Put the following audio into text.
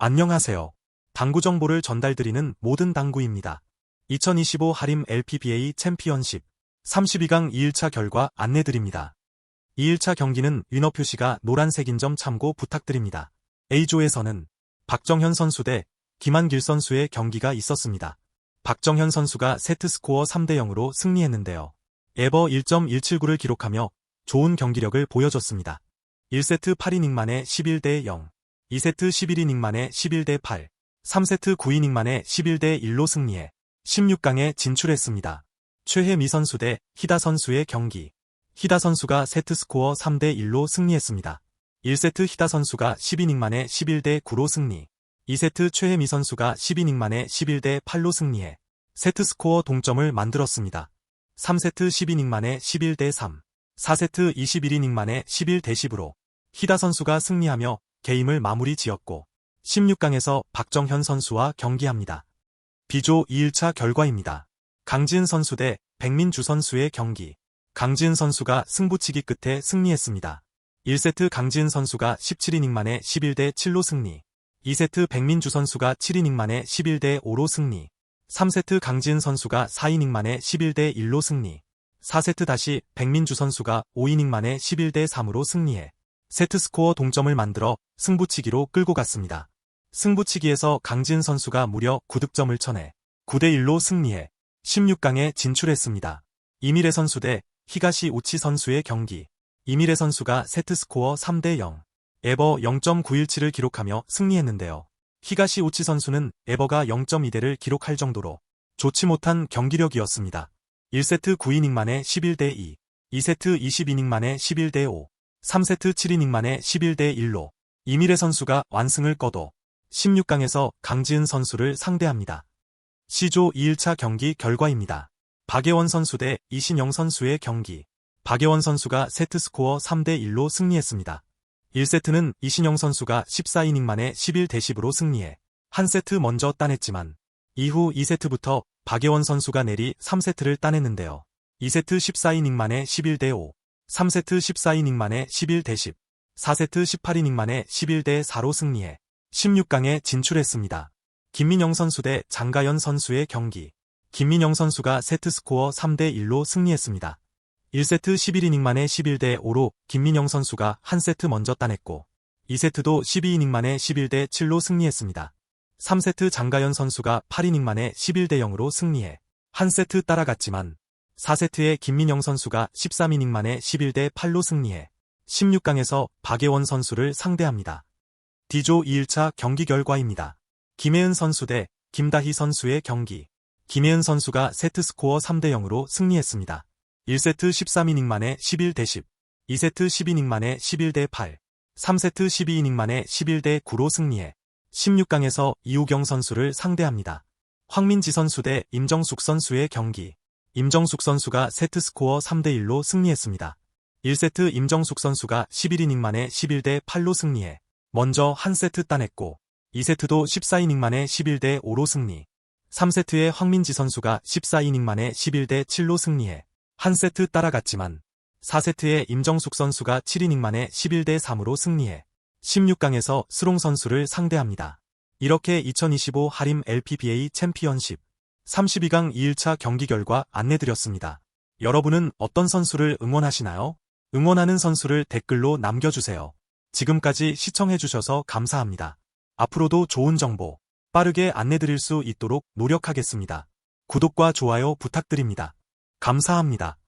안녕하세요. 당구 정보를 전달드리는 모든 당구입니다. 2025 하림 LPBA 챔피언십 32강 2일차 결과 안내드립니다. 2일차 경기는 위너 표시가 노란색인 점 참고 부탁드립니다. A조에서는 박정현 선수 대 김한길 선수의 경기가 있었습니다. 박정현 선수가 세트 스코어 3대 0으로 승리했는데요. 에버 1.179를 기록하며 좋은 경기력을 보여줬습니다. 1세트 8이닝 만에 11대 0, 2세트 11이닝 만에 11대 8, 3세트 9이닝 만에 11대 1로 승리해 16강에 진출했습니다. 최혜미 선수 대 히다 선수의 경기. 히다 선수가 세트 스코어 3대 1로 승리했습니다. 1세트 히다 선수가 12이닝 만에 11대 9로 승리. 2세트 최혜미 선수가 12이닝 만에 11대 8로 승리해 세트 스코어 동점을 만들었습니다. 3세트 12이닝 만에 11대 3, 4세트 21이닝 만에 11대 10으로 히다 선수가 승리하며 게임을 마무리 지었고 16강에서 박정현 선수와 경기합니다. B조 2일차 결과입니다. 강지은 선수 대 백민주 선수의 경기. 강지은 선수가 승부치기 끝에 승리했습니다. 1세트 강지은 선수가 17이닝 만에 11대 7로 승리. 2세트 백민주 선수가 7이닝 만에 11대 5로 승리. 3세트 강지은 선수가 4이닝 만에 11대 1로 승리. 4세트 다시 백민주 선수가 5이닝 만에 11대 3으로 승리해 세트스코어 동점을 만들어 승부치기로 끌고 갔습니다. 승부치기에서 강진 선수가 무려 9득점을 쳐내 9대1로 승리해 16강에 진출했습니다. 이미래 선수 대 히가시 우치 선수의 경기. 이미래 선수가 세트스코어 3대0, 에버 0.917을 기록하며 승리했는데요. 히가시 우치 선수는 에버가 0.2대를 기록할 정도로 좋지 못한 경기력이었습니다. 1세트 9이닝 만에 11대 2, 2세트 20이닝 만에 11대 5, 3세트 7이닝 만에 11대 1로 이미래 선수가 완승을 거둬 16강에서 강지은 선수를 상대합니다. C조 2일차 경기 결과입니다. 박예원 선수 대 이신영 선수의 경기. 박예원 선수가 세트 스코어 3대 1로 승리했습니다. 1세트는 이신영 선수가 14이닝 만에 11대 10으로 승리해 한 세트 먼저 따냈지만 이후 2세트부터 박예원 선수가 내리 3세트를 따냈는데요. 2세트 14이닝 만에 11대 5, 3세트 14이닝 만에 11대 10, 4세트 18이닝 만에 11대 4로 승리해 16강에 진출했습니다. 김민영 선수 대 장가연 선수의 경기. 김민영 선수가 세트 스코어 3대 1로 승리했습니다. 1세트 11이닝 만에 11대 5로 김민영 선수가 한 세트 먼저 따냈고 2세트도 12이닝 만에 11대 7로 승리했습니다. 3세트 장가연 선수가 8이닝 만에 11대 0으로 승리해 한 세트 따라갔지만 4세트에 김민영 선수가 13이닝 만에 11대 8로 승리해 16강에서 박예원 선수를 상대합니다. D조 2일차 경기 결과입니다. 김혜은 선수 대 김다희 선수의 경기. 김혜은 선수가 세트 스코어 3대 0으로 승리했습니다. 1세트 13이닝 만에 11대 10, 2세트 12이닝 만에 11대 8, 3세트 12이닝 만에 11대 9로 승리해 16강에서 이우경 선수를 상대합니다. 황민지 선수 대 임정숙 선수의 경기. 임정숙 선수가 세트 스코어 3대1로 승리했습니다. 1세트 임정숙 선수가 11이닝 만에 11대 8로 승리해 먼저 한 세트 따냈고 2세트도 14이닝 만에 11대 5로 승리 3세트에 황민지 선수가 14이닝 만에 11대 7로 승리해 한 세트 따라갔지만 4세트에 임정숙 선수가 7이닝 만에 11대 3으로 승리해 16강에서 스롱 선수를 상대합니다. 이렇게 2025 하림 LPBA 챔피언십 32강 2일차 경기 결과 안내드렸습니다. 여러분은 어떤 선수를 응원하시나요? 응원하는 선수를 댓글로 남겨주세요. 지금까지 시청해주셔서 감사합니다. 앞으로도 좋은 정보 빠르게 안내드릴 수 있도록 노력하겠습니다. 구독과 좋아요 부탁드립니다. 감사합니다.